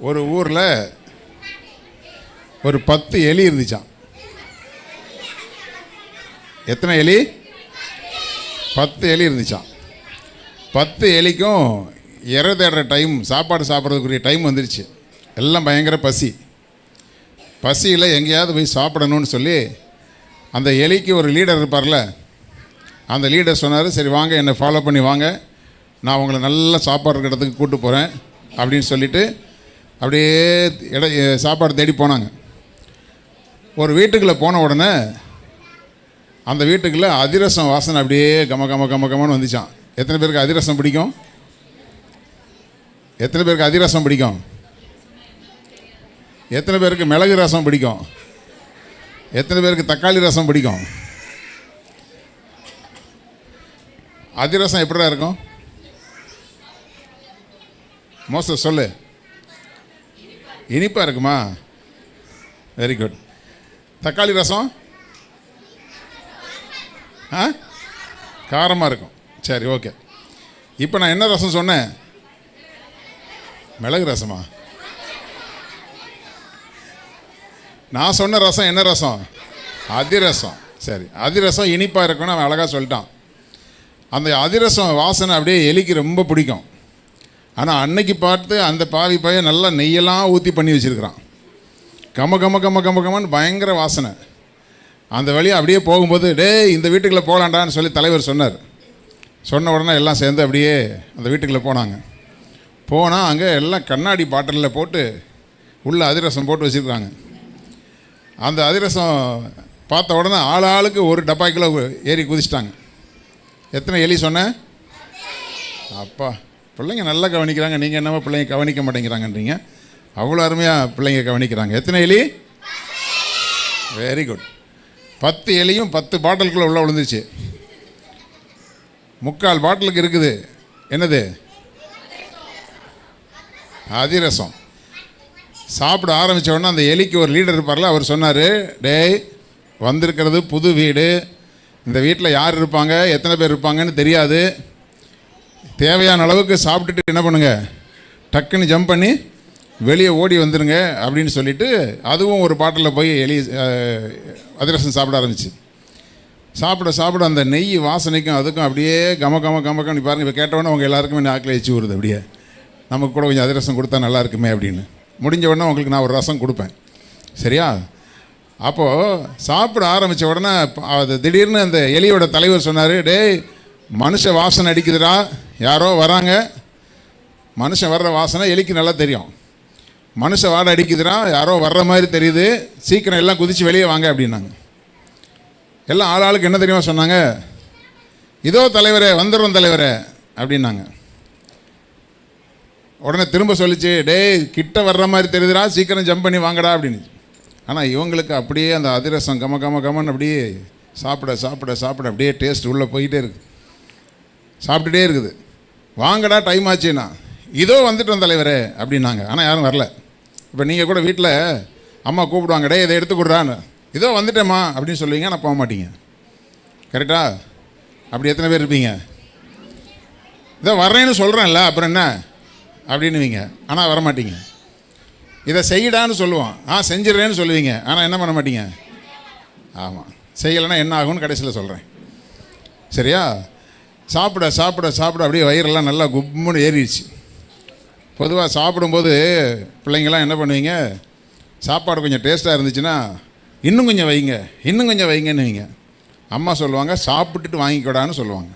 ஒரு ஊரில் ஒரு பத்து எலி இருந்துச்சான் எத்தனை எலி? பத்து எலி இருந்துச்சான் பத்து எலிக்கும் இற தேடுற டைம் சாப்பாடு சாப்பிட்றதுக்குரிய டைம் வந்துருச்சு. எல்லாம் பயங்கர பசி. பசியில் எங்கேயாவது போய் சாப்பிடணும்னு சொல்லி அந்த எலிக்கு ஒரு லீடர் இருப்பார்ல அந்த லீடர் சொன்னார் சரி வாங்க என்னை ஃபாலோ பண்ணி வாங்க. நான் உங்களை நல்ல சாப்பாடு இருக்கிற இடத்துக்கு கூப்பிட்டு போகிறேன் அப்படின்னு சொல்லிவிட்டு அப்படியே இட சாப்பாடு தேடி போனாங்க. ஒரு வீட்டுக்குள்ளே போன உடனே அந்த வீட்டுக்குள்ளே அதிரசம் வாசனை அப்படியே கம கம கம கமன்னு வந்துச்சான் எத்தனை பேருக்கு அதிரசம் பிடிக்கும்? எத்தனை பேருக்கு அதிரசம் பிடிக்கும்? எத்தனை பேருக்கு மிளகு ரசம் பிடிக்கும்? எத்தனை பேருக்கு தக்காளி ரசம் பிடிக்கும்? அதிரசம் எப்படிடா இருக்கும்? மோச சொல்லு. இனிப்பாக இருக்குமா? வெரி குட் தக்காளி ரசம்? ஆ? காரமாக இருக்கும். சரி ஓகே இப்போ நான் என்ன ரசம் சொன்னேன்? மிளகு ரசமா? நான் சொன்ன ரசம் என்ன ரசம்? அதிரசம். சரி அதிரசம் இனிப்பாக இருக்கும்னு அவன் அழகாக சொல்லிட்டான். அந்த அதிரசம் வாசனை அப்படியே எலிக்கு ரொம்ப பிடிக்கும். ஆனால் அன்னைக்கு பார்த்து அந்த பாவி பையன் நல்லா நெய்யெல்லாம் ஊற்றி பண்ணி வச்சுருக்கிறான். கம கம கம கம கமன்னு பயங்கர வாசனை. அந்த வழியாக அப்படியே போகும்போது டேய் இந்த வீட்டுக்குள்ளே போகலாண்டான்னு சொல்லி தலைவர் சொன்னார். சொன்ன உடனே எல்லாம் சேர்ந்து அப்படியே அந்த வீட்டுக்குள்ளே போனாங்க. போனால் அங்கே எல்லாம் கண்ணாடி பாட்டிலில் போட்டு உள்ள அதிரசம் போட்டு வச்சுருக்காங்க. அந்த அதிரசம் பார்த்த உடனே ஆள் ஆளுக்கு ஒரு கிலோ ஏறி குதிச்சிட்டாங்க. எத்தனை எலி சொன்னேன் அப்பா. பிள்ளைங்க நல்லா கவனிக்கிறாங்க. நீங்கள் என்னமோ பிள்ளைங்க கவனிக்க மாட்டேங்கிறாங்கன்றீங்க? அவ்வளோ அருமையாக பிள்ளைங்க கவனிக்கிறாங்க. எத்தனை எலி? வெரி குட் பத்து எலியும் பத்து பாட்டிலுக்குள்ளே உள்ள விழுந்துச்சு முக்கால் பாட்டிலுக்கு இருக்குது. என்னது? அதிரசம். சாப்பிட ஆரம்பித்த உடனே அந்த எலிக்கு ஒரு லீடர் இருப்பார்ல அவர் சொன்னார் டேய் வந்திருக்கிறது புது வீடு. இந்த வீட்டில் யார் இருப்பாங்க? எத்தனை பேர் இருப்பாங்கன்னு தெரியாது. தேவையான அளவுக்கு சாப்பிட்டுட்டு என்ன பண்ணுங்க? டக்குன்னு ஜம்ப் பண்ணி வெளியே ஓடி வந்துடுங்க அப்படின்னு சொல்லிட்டு அதுவும் ஒரு பாட்டில் போய் எலி அதிரசம் சாப்பிட ஆரம்பிச்சு. சாப்பிட சாப்பிட அந்த நெய் வாசனைக்கும் அதுக்கும் அப்படியே கம கம கம கம பாருங்க. இப்போ கேட்டவொடனே அவங்க எல்லாருக்குமே நாக்கில் எச்சு வருது அப்படியே. நமக்கு கூட கொஞ்சம் அதிரசம் கொடுத்தா நல்லா இருக்குமே அப்படின்னு. முடிஞ்ச உடனே உங்களுக்கு நான் ஒரு ரசம் கொடுப்பேன். சரியா? அப்போது சாப்பிட ஆரம்பித்த உடனே அது திடீர்னு அந்த எலியோட தலைவர் சொன்னார் டேய் மனுஷ வாசனை அடிக்குதுடா. யாரோ வராங்க. மனுஷன் வர்ற வாசனை எலிக்கு நல்லா தெரியும். மனுஷன் வாடை அடிக்குதுடா யாரோ வர்ற மாதிரி தெரியுது. சீக்கிரம் எல்லாம் குதித்து வெளியே வாங்க அப்படின்னாங்க. எல்லாம் ஆள் ஆளுக்கு என்ன தெரியுமா சொன்னாங்க? இதோ தலைவரே வந்துடும் தலைவரே அப்படின்னாங்க. உடனே திரும்ப சொல்லிச்சு டேய் கிட்ட வர்ற மாதிரி தெரியுதுடா சீக்கிரம் ஜம்ப் பண்ணி வாங்கடா அப்படின்னு. ஆனால் இவங்களுக்கு அப்படியே அந்த அதிரசம் கம கம கமன்னு அப்படியே சாப்பிட சாப்பிட சாப்பிட அப்படியே டேஸ்ட் உள்ளே போயிட்டே இருக்குது சாப்பிட்டுட்டே இருக்குது. வாங்கடா டைம் ஆச்சுன்னா. இதோ வந்துட்டோம் தலைவரே அப்படின்னாங்க. ஆனால் யாரும் வரல. இப்போ நீங்கள் கூட வீட்டில் அம்மா கூப்பிடுவாங்க இதை எடுத்து கொடுறான்னு. இதோ வந்துட்டேம்மா அப்படின்னு சொல்லுவீங்க ஆனால் போக மாட்டீங்க. கரெக்டா அப்படி எத்தனை பேர் இருப்பீங்க? இதோ வர்றேன்னு சொல்கிறேன்ல அப்புறம் என்ன? அப்படின்னுவீங்க. ஆனால் வரமாட்டீங்க இதை செய்யடான்னு சொல்லுவோம் ஆ செஞ்சிடறேன்னு சொல்லுவீங்க. ஆனால் என்ன பண்ண மாட்டீங்க? ஆமாம் செய்யலைன்னா என்ன ஆகும்னு கடைசியில் சொல்கிறேன் சரியா? சாப்பிட சாப்பிட சாப்பிட அப்படியே வயிறெல்லாம் நல்லா கும்முன்னு ஏறிடுச்சு. பொதுவாக சாப்பிடும்போது பிள்ளைங்கள்லாம் என்ன பண்ணுவீங்க? சாப்பாடு கொஞ்சம் டேஸ்ட்டாக இருந்துச்சுன்னா இன்னும் கொஞ்சம் வைங்க இன்னும் கொஞ்சம் வைங்கன்னுவீங்க. அம்மா சொல்லுவாங்க சாப்பிட்டுட்டு வாங்கிக்கூடான்னு சொல்லுவாங்க.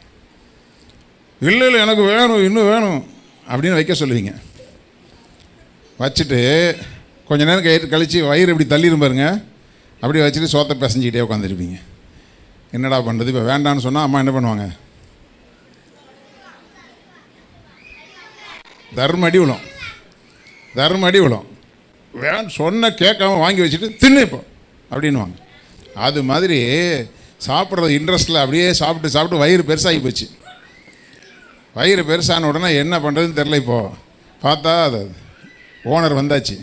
இல்லை இல்லை எனக்கு வேணும் இன்னும் வேணும் அப்படின்னு வைக்க சொல்லுவீங்க. வச்சுட்டு கொஞ்ச நேரம் கயிறு கழித்து வயிறு இப்படி தள்ளிரும் பாருங்க. அப்படியே வச்சுட்டு சோத்தை பிசைஞ்சிக்கிட்டே உட்காந்துருப்பீங்க. என்னடா பண்ணுறது இப்போ வேண்டான்னு சொன்னால் அம்மா என்ன பண்ணுவாங்க? தர்ம அடி விழும் தர்ம அடி விழும் வேணும் சொன்ன கேட்காம வாங்கி வச்சுட்டு தின்னு இப்போ அப்படின்வாங்க அது மாதிரி சாப்பிட்றது இன்ட்ரெஸ்ட்டில் அப்படியே சாப்பிட்டு சாப்பிட்டு வயிறு பெருசாகி போச்சு. வயிறு பெருசான உடனே என்ன பண்ணுறதுன்னு தெரில இப்போது பார்த்தா அது ஓனர் வந்தாச்சு.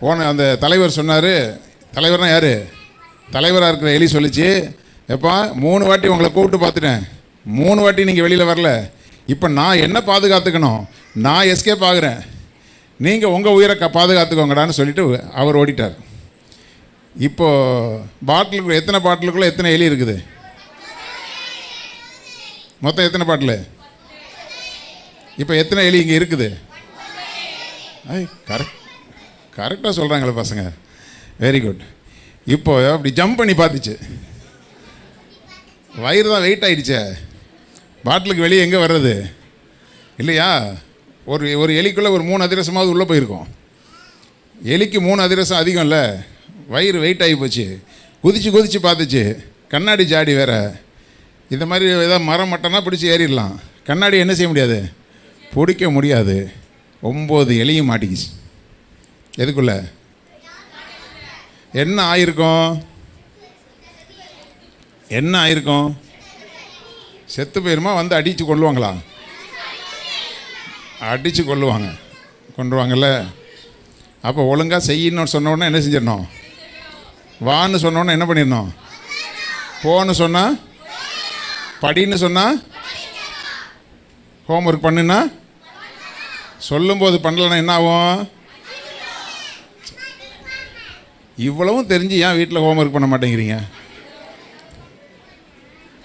ஓனர் அந்த தலைவர் சொன்னார் தலைவர்னால் யார்? தலைவராக இருக்கிற எலி சொல்லிச்சு. எப்போ மூணு வாட்டி உங்களை கூப்பிட்டு பார்த்துட்டேன். மூணு வாட்டி நீங்கள் வெளியில் வரல. இப்போ நான் என்ன பாதுகாத்துக்கணும்? நான் எஸ்கேப் ஆகுறேன். நீங்கள் உங்கள் உயிரை க பாதுகாத்துக்கோங்கடான்னு சொல்லிட்டு அவர் ஓடிட்டார். இப்போ பாட்டிலுக்குள்ள எத்தனை பாட்டிலுக்குள்ள எத்தனை எலி இருக்குது? மொத்தம் எத்தனை பாட்டில்? இப்போ எத்தனை எலி இங்கே இருக்குது? ஐ கரெக்ட் கரெக்டாக சொல்கிறாங்களே பசங்க. வெரி குட் இப்போ அப்படி ஜம்ப் பண்ணி பார்த்துச்சு. வயிறு தான் வெயிட் ஆகிடுச்சே பாட்டிலுக்கு வெளியே எங்கே வர்றது? இல்லையா? ஒரு ஒரு எலிக்குள்ளே ஒரு மூணு அதிரசமாவது உள்ளே போயிருக்கோம். எலிக்கு மூணு அதிரசம் அதிகம் இல்லை வயிறு வெயிட் ஆகி போச்சு. குதிச்சு குதிச்சு பார்த்துச்சு. கண்ணாடி ஜாடி வேற. இந்த மாதிரி ஏதாவது மரம் மட்டம்னா பிடிச்சி ஏறிடலாம். கண்ணாடி என்ன செய்ய முடியாது? பிடிக்க முடியாது. ஒம்பது எலியும் மாட்டிக்கிச்சு. எதுக்குள்ள? என்ன ஆயிருக்கும்? என்ன ஆயிருக்கும்? செத்து போயிருமா வந்து அடித்து கொள்ளுவாங்களா அடித்து கொள்ளுவாங்க கொண்டுருவாங்கல்ல அப்போ ஒழுங்காக செய்யணும்னு சொன்ன என்ன செஞ்சிடணும்? வான்னு சொன்னோன்னே என்ன பண்ணிடணும்? போன்னு சொன்னால் படின்னு சொன்னால் ஹோம்ஒர்க் பண்ணுனா சொல்லும்போது பண்ணலன்னா என்ன ஆகும்? இவ்வளவும் தெரிஞ்சு ஏன் வீட்டில் ஹோம்ஒர்க் பண்ண மாட்டேங்கிறீங்க?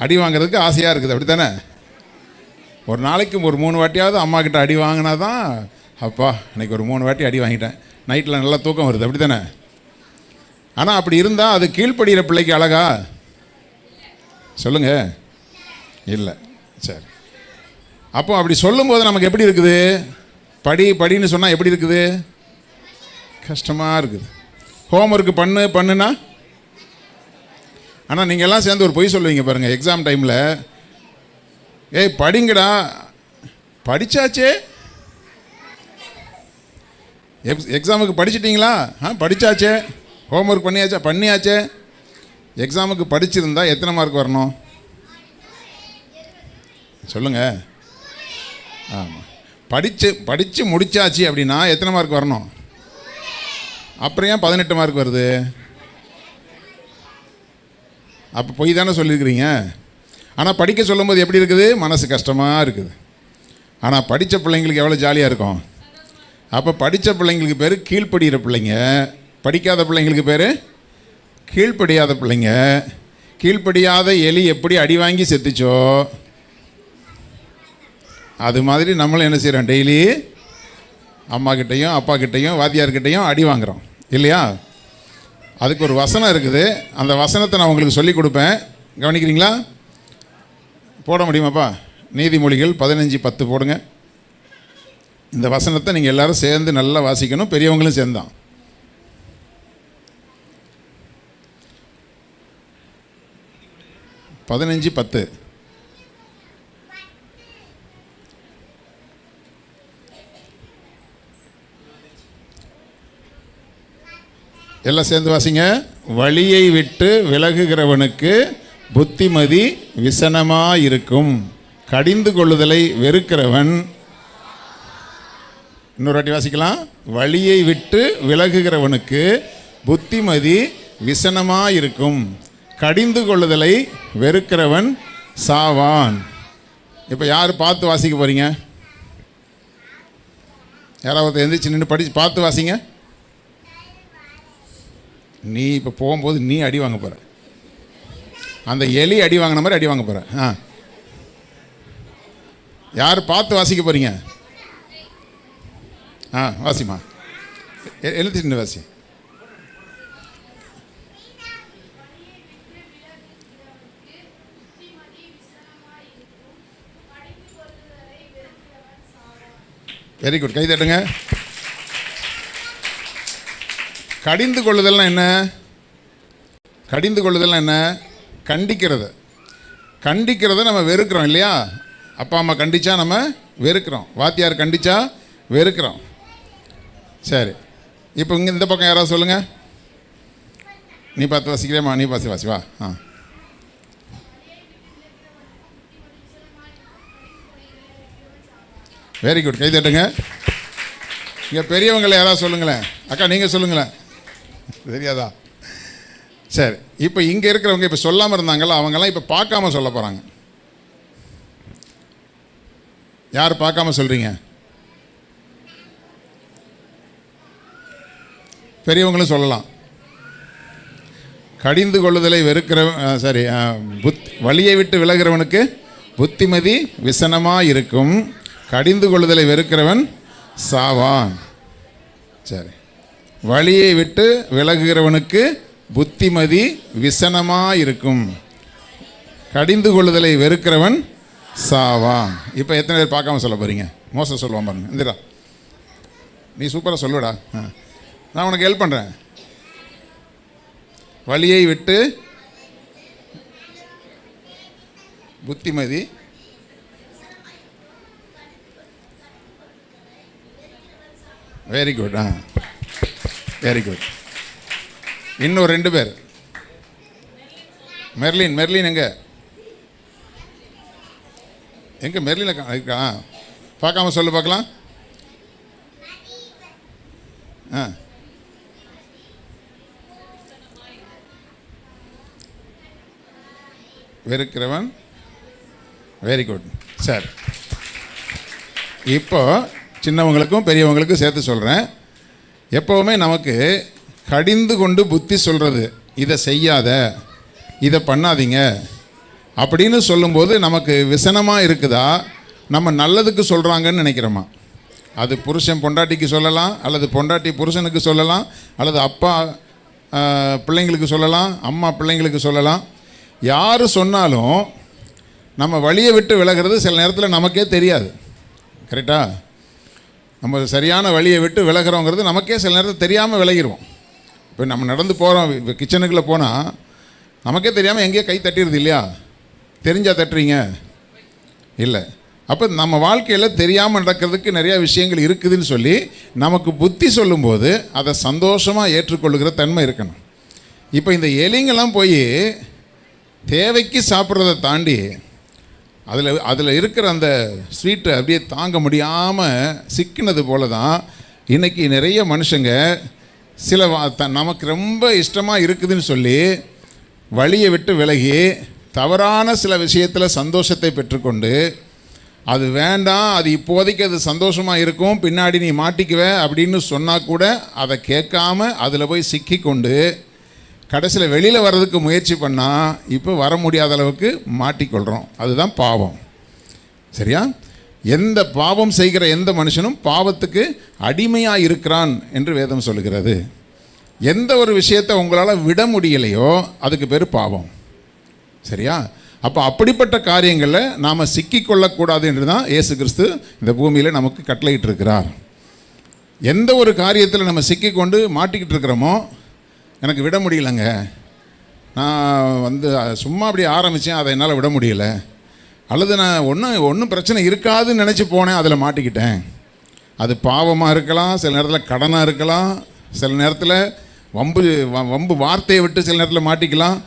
அடி வாங்குறதுக்கு ஆசையாக இருக்குது அப்படி தானே ஒரு நாளைக்கு ஒரு மூணு வாட்டியாவது அம்மா கிட்ட அடி வாங்கினா தான் அப்பா அன்றைக்கி ஒரு மூணு வாட்டி அடி வாங்கிட்டேன். நைட்டில் நல்லா தூக்கம் வருது அப்படி தானே ஆனால் அப்படி இருந்தால் அது கீழ்ப்படுகிற பிள்ளைக்கு அழகா? சொல்லுங்க. இல்லை. சரி. அப்போ அப்படி சொல்லும்போது நமக்கு எப்படி இருக்குது? படி படின்னு சொன்னால் எப்படி இருக்குது? கஷ்டமாக இருக்குது. ஹோம்ஒர்க் பண்ணு பண்ணுன்னா ஆனால் நீங்கள் எல்லாம் சேர்ந்து ஒரு பொய் சொல்லுவீங்க பாருங்கள் எக்ஸாம் டைமில் ஏய் படிங்கடா. படிச்சாச்சே. எக்ஸ் எக்ஸாமுக்கு படிச்சிட்டிங்களா? ஆ படித்தாச்சே ஹோம்ஒர்க் பண்ணியாச்சா? பண்ணியாச்சே. எக்ஸாமுக்கு படிச்சிருந்தா எத்தனை மார்க் வரணும்? சொல்லுங்கள் ஆமாம் படித்து படித்து முடிச்சாச்சு அப்படின்னா எத்தனை மார்க் வரணும்? அப்புறம் ஏன் பதினெட்டு மார்க் வருது? அப்போ பொய் தானே சொல்லியிருக்கிறீங்க ஆனால் படிக்க சொல்லும்போது எப்படி இருக்குது? மனசு கஷ்டமாக இருக்குது. ஆனால் படித்த பிள்ளைங்களுக்கு எவ்வளோ ஜாலியாக இருக்கும்? அப்போ படித்த பிள்ளைங்களுக்கு பேர் கீழ்ப்படுகிற பிள்ளைங்க. படிக்காத பிள்ளைங்களுக்கு பேர் கீழ்ப்படியாத பிள்ளைங்க. கீழ்ப்படியாத எலி எப்படி அடி வாங்கி செத்துச்சோ அது மாதிரி நம்மளும் என்ன செய்கிறோம் டெய்லி அம்மா கிட்டேயும் அப்பா கிட்டேயும் வாத்தியார்கிட்டையும் அடி வாங்குறோம். இல்லையா? அதுக்கு ஒரு வசனம் இருக்குது. அந்த வசனத்தை நான் உங்களுக்கு சொல்லிக் கொடுப்பேன். கவனிக்கிறீங்களா? போட முடியுமாப்பா? நீதிமொழிகள் பதினஞ்சு பத்து போடுங்க. இந்த வசனத்தை நீங்கள் எல்லாரும் சேர்ந்து நல்லா வாசிக்கணும். பெரியவங்களும் சேர்ந்தான். பதினஞ்சு பத்து. எல்லாம் சேர்ந்து வாசிங்க. வழியை விட்டு விலகுகிறவனுக்கு புத்திமதி விசனமாயிருக்கும். கடிந்து கொள்ளுதலை வெறுக்கிறவன். இன்னொரு வாட்டி வாசிக்கலாம். வழியை விட்டு விலகுகிறவனுக்கு புத்திமதி விசனமாயிருக்கும். கடிந்து கொள்ளுதலை வெறுக்கிறவன் சாவான். இப்போ யார் பார்த்து வாசிக்க போகிறீங்க யாராவது எந்திரிச்சு நின்று படித்து பார்த்து வாசிங்க. நீ இப்போ போகும்போது நீ அடி வாங்க போகிற அந்த எலி அடி வாங்கின மாதிரி அடி வாங்க போகிற ஆ. யார் பார்த்து வாசிக்க போகிறீங்க ஆ வாசிமா எ- எழுத்து வாசி. வெரி குட் கை தட்டுங்க. கடிந்து கொள்ளுதல்னா என்ன? கடிந்து கொள்ளுதல்னா என்ன? கண்டிக்கிறது. கண்டிக்கிறத நம்ம வெறுக்கிறோம் இல்லையா? அப்பா அம்மா கண்டிச்சா நம்ம வெறுக்கிறோம். வாத்தியார் கண்டிச்சா வெறுக்கிறோம். சரி. இப்போ இங்கே இந்த பக்கம் யாராவது சொல்லுங்க. நீ பார்த்து வாசிக்கிறேம்மா நீ பாசி வாசி வா. ஆ. வெரி குட் கை தட்டுங்க. இங்கே பெரியவங்களை யாராவது சொல்லுங்களேன். அக்கா நீங்கள் சொல்லுங்களேன். தெரியாதா? சரி இப்போ இங்கே இருக்கிறவங்க இப்போ சொல்லாமல் இருந்தாங்களா அவங்கெல்லாம் இப்போ பார்க்காம சொல்ல போகிறாங்க யார் பார்க்காம சொல்கிறீங்க பெரியவங்களும் சொல்லலாம். கடிந்து கொள்ளுதலை வெறுக்கிற சாரி புத் வழியை விட்டு விலகிறவனுக்கு புத்திமதி விசனமாக இருக்கும் கடிந்து கொள்ளுதலை வெறுக்கிறவன் சாவான். சரி. வழியை விட்டு விலகுகிறவனுக்கு புத்திமதி விசனமாக இருக்கும் கடிந்து கொள்ளுதலை வெறுக்கிறவன் சாவா இப்போ எத்தனை பேர் பார்க்காம சொல்ல போகிறீங்க மோசம் சொல்லுவான் பாருங்க. இந்திரா நீ சூப்பராக சொல்லுடா. ஆ. நான் உனக்கு ஹெல்ப் பண்ணுறேன் வழியை விட்டு புத்திமதி வெரி குட் ஆ. வெரி குட் இன்னும் ரெண்டு பேர். மெர்லின் மெர்லின் எங்க? எங்க மெர்லின் இருக்கா? பார்க்காம சொல்லு பார்க்கலாம். ஆ. வெறுக்கிறவன். வெரி குட் சார் இப்போ சின்னவங்களுக்கும் பெரியவங்களுக்கும் சேர்த்து சொல்கிறேன் எப்போவுமே நமக்கு கடிந்து கொண்டு புத்தி சொல்கிறது இதை செய்யாத இதை பண்ணாதீங்க. அப்படின்னு சொல்லும்போது நமக்கு விசனமாக இருக்குதா? நம்ம நல்லதுக்கு சொல்கிறாங்கன்னு நினைக்கிறோமா? அது புருஷன் பொண்டாட்டிக்கு சொல்லலாம் அல்லது பொண்டாட்டி புருஷனுக்கு சொல்லலாம் அல்லது அப்பா பிள்ளைங்களுக்கு சொல்லலாம் அம்மா பிள்ளைங்களுக்கு சொல்லலாம். யார் சொன்னாலும் நம்ம வழியை விட்டு விலகிறது சில நேரத்தில் நமக்கே தெரியாது. கரெக்டாக நம்ம சரியான வழியை விட்டு விலகிறோங்கிறது நமக்கே சில நேரத்தில் தெரியாமல் விலகிடுவோம் இப்போ நம்ம நடந்து போகிறோம் இப்போ கிச்சனுக்குள்ளே போனால் நமக்கே தெரியாமல் எங்கேயோ கை தட்டிடுது இல்லையா? தெரிஞ்சால் தட்டுறீங்க. இல்லை. அப்போ நம்ம வாழ்க்கையில் தெரியாமல் நடக்கிறதுக்கு நிறையா விஷயங்கள் இருக்குதுன்னு சொல்லி நமக்கு புத்தி சொல்லும்போது அதை சந்தோஷமாக ஏற்றுக்கொள்ளுகிற தன்மை இருக்கணும். இப்போ இந்த எலிங்கெல்லாம் போய் தேவைக்கு சாப்பிட்றத தாண்டி அதில் அதில் இருக்கிற அந்த ஸ்வீட்டை அப்படியே தாங்க முடியாமல் சிக்கினது போல தான் இன்றைக்கி நிறைய மனுஷங்க சில த- நமக்கு ரொம்ப இஷ்டமாக இருக்குதுன்னு சொல்லி வழியை விட்டு விலகி தவறான சில விஷயத்தில் சந்தோஷத்தை பெற்றுக்கொண்டு அது வேண்டாம் அது இப்போதைக்கு அது சந்தோஷமாக இருக்கும் பின்னாடி நீ மாட்டிக்குவ அப்படின்னு சொன்னால் கூட அதை கேட்காம அதில் போய் சிக்கிக்கொண்டு கடைசியில் வெளியில் வர்றதுக்கு முயற்சி பண்ணால் இப்போ வர முடியாத அளவுக்கு மாட்டிக்கொள்கிறோம் அதுதான் பாவம். சரியா? எந்த பாவம் செய்கிற எந்த மனுஷனும் பாவத்துக்கு அடிமையாக இருக்கிறான் என்று வேதம் சொல்லுகிறது. எந்த ஒரு விஷயத்தை உங்களால் விட முடியலையோ அதுக்கு பேர் பாவம். சரியா? அப்போ அப்படிப்பட்ட காரியங்களில் நாம் சிக்கிக்கொள்ளக்கூடாது என்று தான் இயேசு கிறிஸ்து இந்த பூமியில் நமக்கு கட்டளையிட்டிருக்கிறார். எந்த ஒரு காரியத்தில் நம்ம சிக்கிக்கொண்டு மாட்டிக்கிட்டு இருக்கிறோமோ எனக்கு விட முடியலங்க. நான் வந்து சும்மா அப்படி ஆரம்பித்தேன் அதை என்னால் விட முடியல. அல்லது நான் ஒன்றும் ஒன்றும் பிரச்சனை இருக்காதுன்னு நினச்சி போனேன் அதில் மாட்டிக்கிட்டேன். அது பாவமாக இருக்கலாம் சில நேரத்தில் கடனாக இருக்கலாம் சில நேரத்தில் வம்பு வம்பு வார்த்தையை விட்டு சில நேரத்தில் மாட்டிக்கலாம்.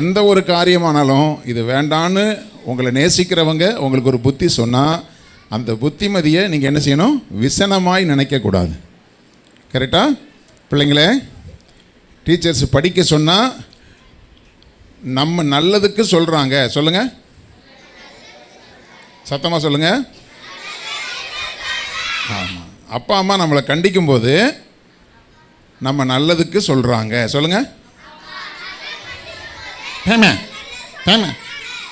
எந்த ஒரு காரியமானாலும் இது வேண்டான்னு உங்களை நேசிக்கிறவங்க உங்களுக்கு ஒரு புத்தி சொன்னால் அந்த புத்திமதியை நீங்கள் என்ன செய்யணும்? விசனமாய் நினைக்கக்கூடாது. கரெக்டாக பிள்ளைங்களே? டீச்சர்ஸ் படிக்க சொன்னால் நம்ம நல்லதுக்கு சொல்கிறாங்க சொல்லுங்கள் சத்தமாக சொல்லுங்கள் ஆமாம் அப்பா அம்மா நம்மளை கண்டிக்கும்போது நம்ம நல்லதுக்கு சொல்கிறாங்க சொல்லுங்கள் பேமே பேமே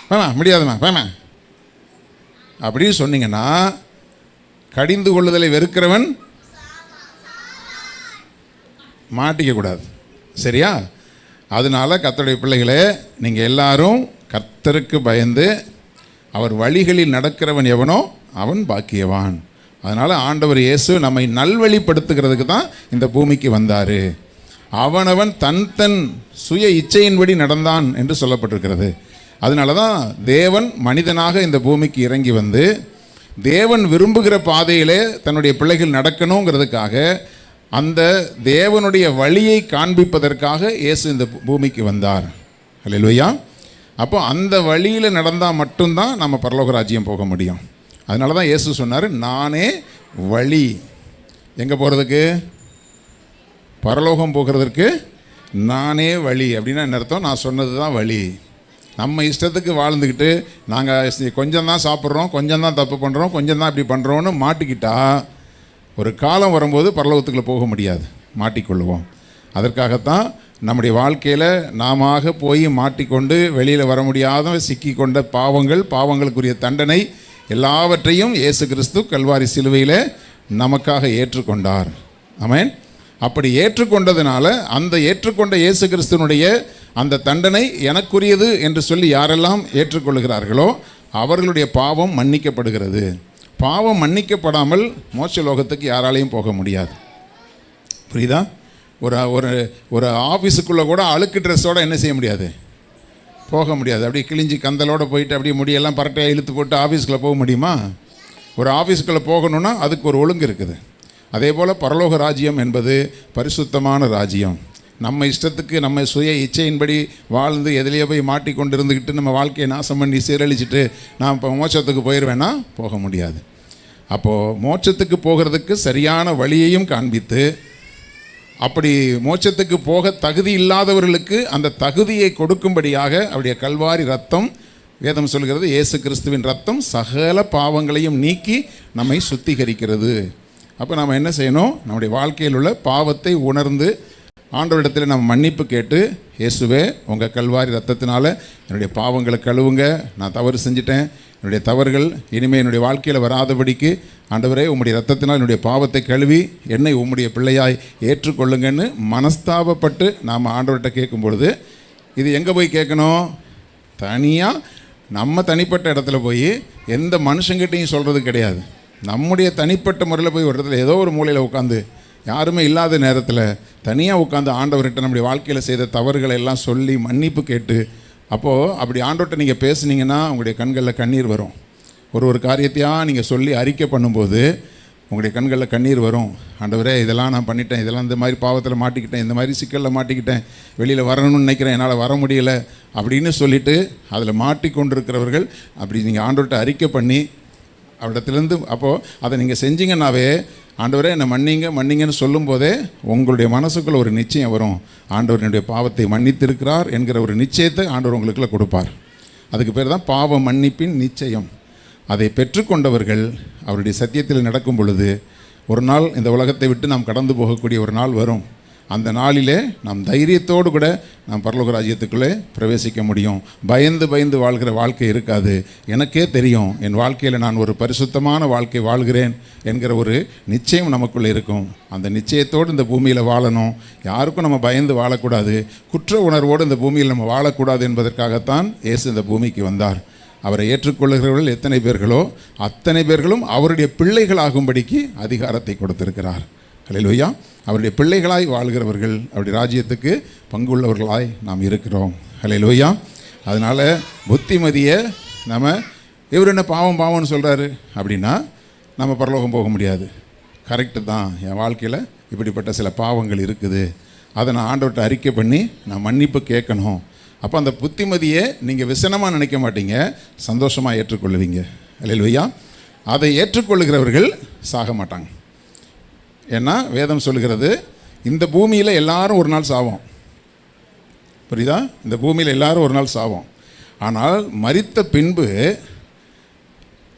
பேமா முடியாதும்மா பேம. அப்படின்னு சொன்னீங்கன்னா கடிந்து கொள்ளுதலை வெறுக்கிறவன் மாட்டிக்கக்கூடாது சரியா? அதனால கத்தருடைய பிள்ளைகளே நீங்கள் எல்லாரும் கர்த்தருக்கு பயந்து அவர் வழிகளில் நடக்கிறவன் எவனோ அவன் பாக்கியவான். அதனால் ஆண்டவர் இயேசு நம்மை நல்வழிப்படுத்துகிறதுக்கு தான் இந்த பூமிக்கு வந்தார். அவனவன் தன் தன் சுய இச்சையின்படி நடந்தான் என்று சொல்லப்பட்டிருக்கிறது. அதனால தான் தேவன் மனிதனாக இந்த பூமிக்கு இறங்கி வந்து தேவன் விரும்புகிற பாதையிலே தன்னுடைய பிள்ளைகள் நடக்கணுங்கிறதுக்காக அந்த தேவனுடைய வழியை காண்பிப்பதற்காக இயேசு இந்த பூமிக்கு வந்தார். அல்லேலூயா அப்போ அந்த வழியில் நடந்தால் மட்டும்தான் நம்ம பரலோக ராஜ்யம் போக முடியும். அதனால தான் இயேசு சொன்னார் நானே வழி. எங்கே போகிறதுக்கு பரலோகம் போகிறதுக்கு நானே வழி. அப்படின்னா என்ன அர்த்தம்? நான் சொன்னது தான் வழி. நம்ம இஷ்டத்துக்கு வாழ்ந்துக்கிட்டு நாங்கள் கொஞ்சம் தான் சாப்பிட்றோம் கொஞ்சம் தான் தப்பு பண்ணுறோம் கொஞ்சம் தான் இப்படி பண்ணுறோன்னு மாட்டிக்கிட்டால் ஒரு காலம் வரும்போது பரலோகத்துக்குள்ளே போக முடியாது. மாட்டிக்கொள்ளுவோம். அதற்காகத்தான் நம்முடைய வாழ்க்கையில் நாம போய் மாட்டிக்கொண்டு வெளியில் வர முடியாத சிக்கிக்கொண்ட பாவங்கள் பாவங்களுக்குரிய தண்டனை எல்லாவற்றையும் இயேசு கிறிஸ்து கல்வாரி சிலுவையில் நமக்காக ஏற்றுக்கொண்டார். ஆமேன். அப்படி ஏற்றுக்கொண்டதுனால அந்த ஏற்றுக்கொண்ட இயேசு கிறிஸ்துனுடைய அந்த தண்டனை எனக்குரியது என்று சொல்லி யாரெல்லாம் ஏற்றுக்கொள்கிறார்களோ அவர்களுடைய பாவம் மன்னிக்கப்படுகிறது. பாவம் மன்னிக்கப்படாமல் மோட்ச லோகத்துக்கு யாராலையும் போக முடியாது. புரியுதா? ஒரு ஒரு ஒரு ஆஃபீஸுக்குள்ளே கூட அழுக்கு ட்ரெஸ்ஸோடு என்ன செய்ய முடியாது? போக முடியாது. அப்படியே கிழிஞ்சி கந்தலோடு போயிட்டு அப்படியே முடியெல்லாம் பரட்டையாக இழுத்து போட்டு ஆஃபீஸ்க்குள்ளே போக முடியுமா? ஒரு ஆஃபீஸுக்குள்ளே போகணுன்னா அதுக்கு ஒரு ஒழுங்கு இருக்குது. அதே போல் பரலோக ராஜ்யம் என்பது பரிசுத்தமான ராஜ்யம். நம்ம இஷ்டத்துக்கு நம்ம சுய இச்சையின்படி வாழ்ந்து எதிலேயே போய் மாட்டிக்கொண்டு இருந்துக்கிட்டு நம்ம வாழ்க்கையை நாசம் பண்ணி சீரழிச்சிட்டு நான் இப்போ மோட்சத்துக்கு போயிடுவேன்னா போக முடியாது. அப்போது மோட்சத்துக்கு போகிறதுக்கு சரியான வழியையும் காண்பித்து அப்படி மோட்சத்துக்கு போக தகுதி இல்லாதவர்களுக்கு அந்த தகுதியை கொடுக்கும்படியாக அவருடைய கல்வாரி ரத்தம் வேதம் சொல்கிறது இயேசு கிறிஸ்துவின் ரத்தம் சகல பாவங்களையும் நீக்கி நம்மை சுத்திகரிக்கிறது. அப்போ நாம் என்ன செய்யணும்? நம்முடைய வாழ்க்கையில் உள்ள பாவத்தை உணர்ந்து ஆண்டவரிடத்தில் நம்ம மன்னிப்பு கேட்டு இயேசுவே உங்கள் கல்வாரி ரத்தத்தினால் என்னுடைய பாவங்களை கழுவுங்க. நான் தவறு செஞ்சிட்டேன். என்னுடைய தவறுகள் இனிமேல் என்னுடைய வாழ்க்கையில் வராதபடிக்கு ஆண்டவரே உம்முடைய ரத்தத்தினால் என்னுடைய பாவத்தை கழுவி என்னை உம்முடைய பிள்ளையாய் ஏற்றுக்கொள்ளுங்கன்னு மனஸ்தாபப்பட்டு நாம் ஆண்டவர்கிட்ட கேட்கும் பொழுது இது எங்கே போய் கேட்கணும்? தனியாக நம்ம தனிப்பட்ட இடத்துல போய் எந்த மனுஷங்கிட்டையும் சொல்கிறது கிடையாது. நம்முடைய தனிப்பட்ட முறையில் போய் ஒரு இடத்துல ஏதோ ஒரு மூலையில் உட்காந்து யாருமே இல்லாத நேரத்தில் தனியாக உட்காந்து ஆண்டவர்கிட்ட நம்முடைய வாழ்க்கையில் செய்த தவறுகளை எல்லாம் சொல்லி மன்னிப்பு கேட்டு அப்போது அப்படி ஆண்டவர்கிட்ட நீங்கள் பேசுனீங்கன்னா உங்களுடைய கண்களில் கண்ணீர் வரும். ஒரு ஒரு காரியத்தையாக நீங்கள் சொல்லி அறிக்கை பண்ணும்போது உங்களுடைய கண்களில் கண்ணீர் வரும். ஆண்டவரே இதெல்லாம் நான் பண்ணிட்டேன் இதெல்லாம் இந்த மாதிரி பாவத்தில் மாட்டிக்கிட்டேன் இந்த மாதிரி சிக்கலில் மாட்டிக்கிட்டேன் வெளியில் வரணும்னு நினைக்கிறேன் என்னால் வர முடியல அப்படின்னு சொல்லிட்டு அதில் மாட்டிக்கொண்டிருக்கிறவர்கள் அப்படி நீங்கள் ஆண்டோட்ட அறிக்கை பண்ணி அவரிடத்துலேருந்து அப்போது அதை நீங்கள் செஞ்சீங்கன்னாவே ஆண்டவரே என்னை மன்னிங்க மன்னிங்கன்னு சொல்லும்போதே உங்களுடைய மனசுக்குள்ள ஒரு நிச்சயம் வரும். ஆண்டவர் என்னுடைய பாவத்தை மன்னித்திருக்கிறார் என்கிற ஒரு நிச்சயத்தை ஆண்டவர் உங்களுக்குள்ள கொடுப்பார். அதுக்கு பேர் தான் பாவ மன்னிப்பின் நிச்சயம். அதை பெற்றுக்கொண்டவர்கள் அவருடைய சத்தியத்தில் நடக்கும் பொழுது ஒரு நாள் இந்த உலகத்தை விட்டு நாம் கடந்து போகக்கூடிய ஒரு நாள் வரும். அந்த நாளிலே நாம் தைரியத்தோடு கூட நாம் பரலோக ராஜ்யத்துக்குள்ளே பிரவேசிக்க முடியும். பயந்து பயந்து வாழ்கிற வாழ்க்கை இருக்காது. எனக்கே தெரியும் என் வாழ்க்கையில் நான் ஒரு பரிசுத்தமான வாழ்க்கை வாழ்கிறேன் என்கிற ஒரு நிச்சயம் நமக்குள்ளே இருக்கும். அந்த நிச்சயத்தோடு இந்த பூமியில் வாழணும். யாருக்கும் நம்ம பயந்து வாழக்கூடாது. குற்ற உணர்வோடு இந்த பூமியில் நம்ம வாழக்கூடாது என்பதற்காகத்தான் இயேசு இந்த பூமிக்கு வந்தார். அவரை ஏற்றுக்கொள்கிறவர்கள் எத்தனை பேர்களோ அத்தனை பேர்களும் அவருடைய பிள்ளைகளாகும்படிக்கு அதிகாரத்தை கொடுத்திருக்கிறார். ஹலெலுயா அவருடைய பிள்ளைகளாய் வாழ்கிறவர்கள் அவருடைய ராஜ்யத்துக்கு பங்குள்ளவர்களாய் நாம் இருக்கிறோம். ஹலெலுயா அதனால் புத்திமதியை நம்ம இவர் என்ன பாவம் பாவம்னு சொல்கிறாரு அப்படின்னா நம்ம பரலோகம் போக முடியாது. கரெக்டு தான். என் வாழ்க்கையில் இப்படிப்பட்ட சில பாவங்கள் இருக்குது. அதை நான் ஆண்டவர்கிட்ட அறிக்கை பண்ணி நான் மன்னிப்பு கேட்கணும். அப்போ அந்த புத்திமதியை நீங்கள் விசனமாக நினைக்க மாட்டீங்க. சந்தோஷமாக ஏற்றுக்கொள்ளுவீங்க. இல்லையா அதை ஏற்றுக்கொள்ளுகிறவர்கள் சாக மாட்டாங்க. ஏன்னா வேதம் சொல்லுகிறது இந்த பூமியில் எல்லாரும் ஒரு நாள் சாவோம். புரியுதா? இந்த பூமியில் எல்லாரும் ஒரு நாள் சாவோம். ஆனால் மறித்த பின்பு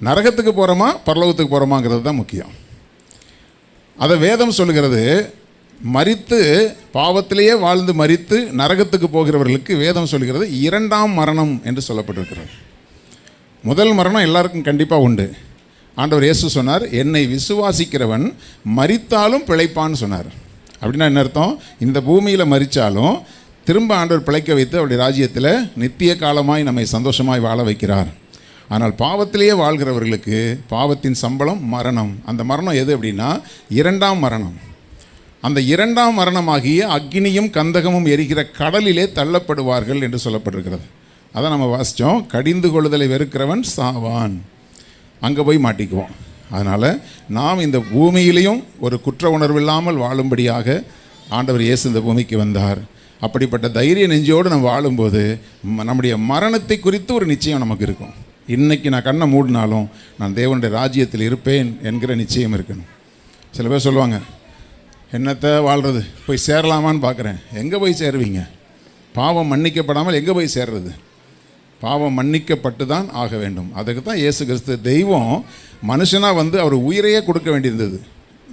நரகத்துக்கு போகிறோமா பரலோகத்துக்கு போகிறோமாங்கிறது தான் முக்கியம். அதை வேதம் சொல்லுகிறது மரித்து பாவத்திலேயே வாழ்ந்து மறித்து நரகத்துக்கு போகிறவர்களுக்கு வேதம் சொல்கிறது இரண்டாம் மரணம் என்று சொல்லப்பட்டிருக்கிறது. முதல் மரணம் எல்லாருக்கும் கண்டிப்பாக உண்டு. ஆண்டவர் இயேசு சொன்னார் என்னை விசுவாசிக்கிறவன் மரித்தாலும் பிழைப்பான்னு சொன்னார். அப்படின்னா என்ன அர்த்தம்? இந்த பூமியில் மரித்தாலும் திரும்ப ஆண்டவர் பிழைக்க வைத்து அவருடைய ராஜ்யத்தில் நித்திய காலமாய் நம்மை சந்தோஷமாய் வாழ வைக்கிறார். ஆனால் பாவத்திலேயே வாழ்கிறவர்களுக்கு பாவத்தின் சம்பளம் மரணம். அந்த மரணம் எது அப்படின்னா இரண்டாம் மரணம். அந்த இரண்டாம் மரணமாகிய அக்னியும் கந்தகமும் எரிகிற கடலிலே தள்ளப்படுவார்கள் என்று சொல்லப்பட்டிருக்கிறது. அதான் நம்ம வாசித்தோம் கடிந்து கொள்ளுதலை வெறுக்கிறவன் சாவான். அங்கே போய் மாட்டிக்குவோம். அதனால் நாம் இந்த பூமியிலையும் ஒரு குற்ற உணர்வு இல்லாமல் வாழும்படியாக ஆண்டவர் இயேசு இந்த பூமிக்கு வந்தார். அப்படிப்பட்ட தைரிய நெஞ்சோடு நம்ம வாழும்போது ம- நம்முடைய மரணத்தை குறித்து ஒரு நிச்சயம் நமக்கு இருக்கும். இன்றைக்கி நான் கண்ணை மூடினாலும் நான் தேவனுடைய ராஜ்யத்தில் இருப்பேன் என்கிற நிச்சயம் இருக்கணும். சில பேர் சொல்லுவாங்க என்னத்தை வாழ்கிறது போய் சேரலாமான்னு பார்க்குறேன் எங்கே போய் சேருவீங்க? பாவம் மன்னிக்கப்படாமல் எங்கே போய் சேர்றது? பாவம் மன்னிக்கப்பட்டு தான் ஆக வேண்டும். அதுக்கு தான் இயேசு கிறிஸ்து தெய்வம் மனுஷனாக வந்து அவர் உயிரையே கொடுக்க வேண்டியிருந்தது.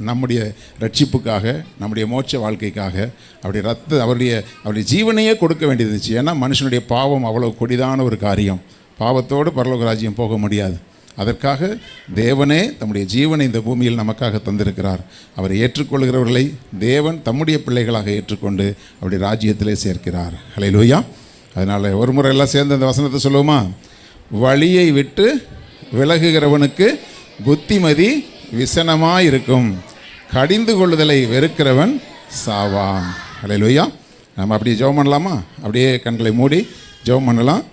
நம்முடைய ரட்சிப்புக்காக நம்முடைய மோட்ச வாழ்க்கைக்காக அவருடைய ரத்த அவருடைய அவருடைய ஜீவனையே கொடுக்க வேண்டியிருந்துச்சு. ஏன்னா மனுஷனுடைய பாவம் அவ்வளோ கொடிதான ஒரு காரியம். பாவத்தோடு பரலோக ராஜ்யம் போக முடியாது. அதற்காக தேவனே தம்முடைய ஜீவனை இந்த பூமியில் நமக்காக தந்திருக்கிறார். அவரை ஏற்றுக்கொள்கிறவர்களை தேவன் தம்முடைய பிள்ளைகளாக ஏற்றுக்கொண்டு அவருடைய ராஜ்யத்திலே சேர்க்கிறார். ஹலை லூயா அதனால் ஒரு முறை எல்லாம் சேர்ந்து அந்த வசனத்தை சொல்லுவோமா? வழியை விட்டு விலகுகிறவனுக்கு புத்திமதி விசனமாக இருக்கும் கடிந்து கொள்ளுதலை வெறுக்கிறவன் சாவான். ஹலே லூயா நம்ம அப்படியே ஜெபம் பண்ணலாமா? அப்படியே கண்களை மூடி ஜெபம் பண்ணலாம்.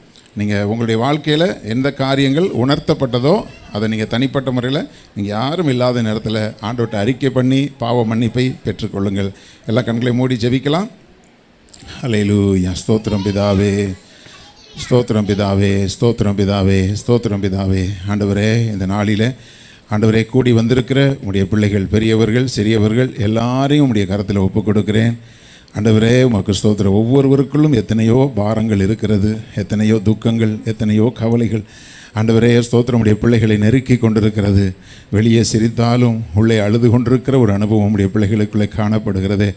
நீங்கள் உங்களுடைய வாழ்க்கையில் எந்த காரியங்கள் உணர்த்தப்பட்டதோ அதை நீங்கள் தனிப்பட்ட முறையில் நீங்கள் யாரும் இல்லாத நேரத்தில் ஆண்டோட்டை அறிக்கை பண்ணி பாவ மன்னிப்பை பெற்றுக்கொள்ளுங்கள். எல்லா கண்களையும் மூடி ஜெபிக்கலாம். அலையிலூயா ஸ்தோத்திரம் பிதாவே ஸ்தோத்திரம் பிதாவே ஸ்தோத்திரம் பிதாவே ஸ்தோத்திரம் பிதாவே ஆண்டவரே இந்த நாளில் ஆண்டவரே கூடி வந்திருக்கிற உங்களுடைய பிள்ளைகள் பெரியவர்கள் சிறியவர்கள் எல்லாரையும் உங்களுடைய கரத்தில் ஒப்பு கொடுக்கிறேன் ஆண்டவரே உமக்கு ஸ்தோத்திரம். ஒவ்வொருவருக்குள்ளும் எத்தனையோ பாரங்கள் இருக்கிறது எத்தனையோ துக்கங்கள் எத்தனையோ கவலைகள். ஆண்டவரே ஸ்தோத்திரம் உடைய பிள்ளைகளை நெருக்கி கொண்டிருக்கிறது. வெளியே சிரித்தாலும் உள்ளே அழுது கொண்டிருக்கிற ஒரு அனுபவம் உடைய பிள்ளைகளுக்குள்ளே காணப்படுகிறது.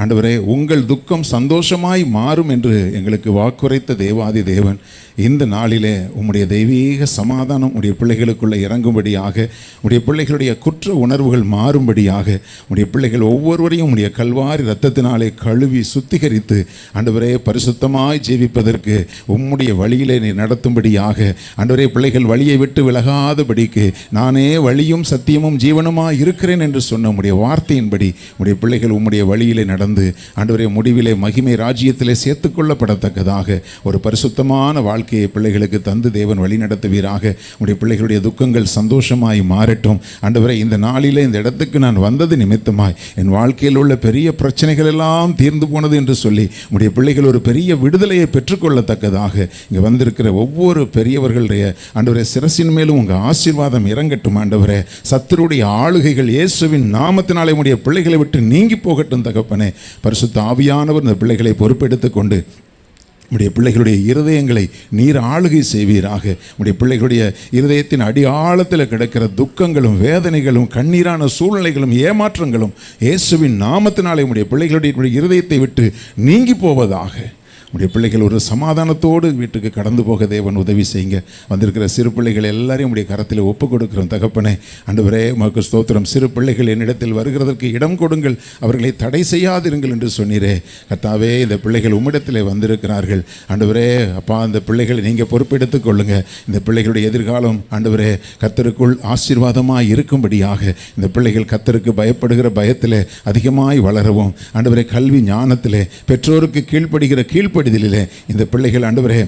ஆண்டவரே உங்கள் துக்கம் சந்தோஷமாய் மாறும் என்று எங்களுக்கு வாக்குரைத்த தேவாதி தேவன் இந்த நாளிலே உம்முடைய தெய்வீக சமாதானம் உடைய பிள்ளைகளுக்குள்ளே இறங்கும்படியாக உடைய பிள்ளைகளுடைய குற்ற உணர்வுகள் மாறும்படியாக உடைய பிள்ளைகள் ஒவ்வொருவரையும் உடைய கல்வாரி ரத்தத்தினாலே கழுவி சுத்திகரித்து ஆண்டவரே பரிசுத்தமாய் ஜீவிப்பதற்கு உம்முடைய வழியிலே நீ நடத்தும்படியாக ஆண்டவரே பிள்ளைகள் வழியை விட்டு விலகாதபடிக்கு நானே வழியும் சத்தியமும் ஜீவனுமாய் இருக்கிறேன் என்று சொன்ன உடைய வார்த்தையின்படி உடைய பிள்ளைகள் உம்முடைய வழியிலே நடந்து ஆண்டவரே முடிவிலே மகிமை ராஜ்யத்திலே சேர்த்துக்கொள்ளப்படத்தக்கதாக ஒரு பரிசுத்தமான வாழ்க்கையை பிள்ளைகளுக்கு தந்து தேவன் வழி நடத்துவீராக உடைய பிள்ளைகளுடைய துக்கங்கள் சந்தோஷமாய் மாறட்டும். ஆண்டவரே இந்த நாளிலே இந்த இடத்துக்கு நான் வந்தது நிமித்தமாய் என் வாழ்க்கையில் உள்ள பெரிய பிரச்சனைகள் எல்லாம் தீர்ந்து போனது என்று சொல்லி உடைய பிள்ளைகள் ஒரு பெரிய விடுதலையை பெற்றுக்கொள்ளத்தக்கதாக இங்கே வந்திருக்கிற ஒவ்வொரு பெரியவர்களுடைய ஆண்டவரே சிரசின் மேலும் உங்கள் ஆசீர்வாதம் இறங்கட்டும் ஆண்டவரே. சத்துருடைய ஆளுகைகள் இயேசுவின் நாமத்தினாலே உடைய பிள்ளைகளை விட்டு நீங்கி போகட்டும் தகப்பனே. பரிசுத்த ஆவியானவர் இந்த பிள்ளைகளை பொறுப்பெடுத்து கொண்டு உடைய பிள்ளைகளுடைய இருதயங்களை நீர் ஆளுகை செய்வீராக. உடைய பிள்ளைகளுடைய இருதயத்தின் அடி ஆழத்தில் கிடக்கிற துக்கங்களும் வேதனைகளும் கண்ணீரான சூழ்நிலைகளும் ஏமாற்றங்களும் இயேசுவின் நாமத்தினாலே உடைய பிள்ளைகளுடைய இருதயத்தை விட்டு நீங்கி போவதாக. உடைய பிள்ளைகள் ஒரு சமாதானத்தோடு வீட்டுக்கு கடந்து போக தேவன் உதவி செய்யுங்க. வந்திருக்கிற சிறு பிள்ளைகள் எல்லாரையும் உடைய கரத்தில் ஒப்பு கொடுக்கிறோம் தகப்பனே அன்றுவரே உமக்கு ஸ்தோத்திரம். சிறு பிள்ளைகள் என்னிடத்தில் வருகிறதற்கு இடம் கொடுங்கள். அவர்களை தடை செய்யாதிருங்கள் என்று சொன்னீரே. கத்தாவே இந்த பிள்ளைகள் உம்மிடத்தில் வந்திருக்கிறார்கள். ஆண்டவரே அப்பா இந்த பிள்ளைகளை நீங்கள் பொறுப்பெடுத்துக் கொள்ளுங்க. இந்த பிள்ளைகளுடைய எதிர்காலம் ஆண்டவரே கத்தருக்குள் ஆசீர்வாதமாய் இருக்கும்படியாக இந்த பிள்ளைகள் கத்தருக்கு பயப்படுகிற பயத்தில் அதிகமாய் வளரவும். ஆண்டவரே கல்வி ஞானத்திலே பெற்றோருக்கு கீழ்ப்படுகிற கீழ்ப்படிதலிலே இந்த பிள்ளைகள் ஆண்டவரே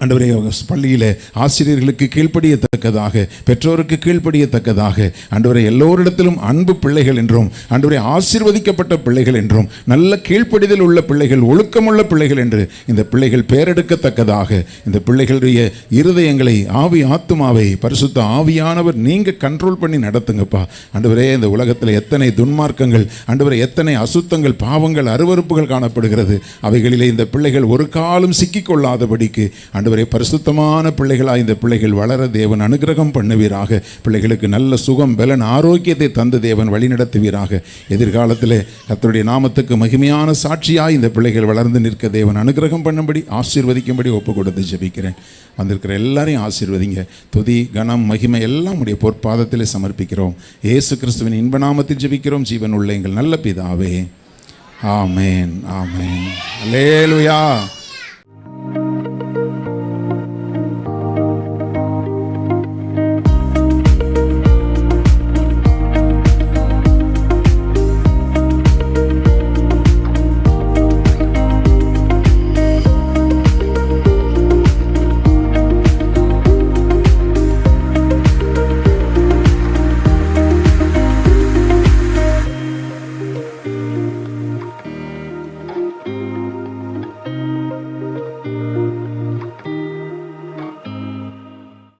ஆண்டவரே பள்ளியில் ஆசிரியர்களுக்கு கீழ்ப்படியத்தக்கதாக பெற்றோருக்கு கீழ்ப்படியத்தக்கதாக ஆண்டவரை எல்லோரிடத்திலும் அன்பு பிள்ளைகள் என்றும் ஆண்டவரை ஆசீர்வதிக்கப்பட்ட பிள்ளைகள் என்றும் நல்ல கீழ்ப்படிதல் உள்ள பிள்ளைகள் ஒழுக்கமுள்ள பிள்ளைகள் என்று இந்த பிள்ளைகள் பெயரெடுக்கத்தக்கதாக இந்த பிள்ளைகளுடைய இருதயங்களை ஆவி ஆத்துமாவை பரிசுத்த ஆவியானவர் நீங்கள் கண்ட்ரோல் பண்ணி நடத்துங்கப்பா. ஆண்டவரே இந்த உலகத்தில் எத்தனை துன்மார்க்கங்கள் ஆண்டவரை எத்தனை அசுத்தங்கள் பாவங்கள் அருவறுப்புகள் காணப்படுகிறது அவைகளிலே இந்த பிள்ளைகள் ஒரு காலம் சிக்கிக்கொள்ளாதபடிக்கு ஆண்டவரே பரிசுத்தமான பிள்ளைகளாக இந்த பிள்ளைகள் வளர தேவன் அனுகிரகம் பண்ணுவீராக. பிள்ளைகளுக்கு நல்ல சுகம் பலன் ஆரோக்கியத்தை தந்த தேவன் வழிநடத்துவீராக. எதிர்காலத்தில் கத்தருடைய நாமத்துக்கு மகிமையான சாட்சியாக இந்த பிள்ளைகள் வளர்ந்து நிற்க தேவன் அனுகிரகம் பண்ணும்படி ஆசீர்வதிக்கும்படி ஒப்பு கொடுத்து ஜெபிக்கிறேன். வந்திருக்கிற எல்லாரையும் ஆசீர்வதிங்க. துதி கனம் மகிமை எல்லாம் உடைய பொற்பாதத்தில் சமர்ப்பிக்கிறோம். இயேசு கிறிஸ்துவின் இன்ப நாமத்தில் ஜெபிக்கிறோம். ஜீவன் உள்ள எங்கள் நல்ல பிதாவே. ஆமேன் ஆமேன். அல்லேலுயா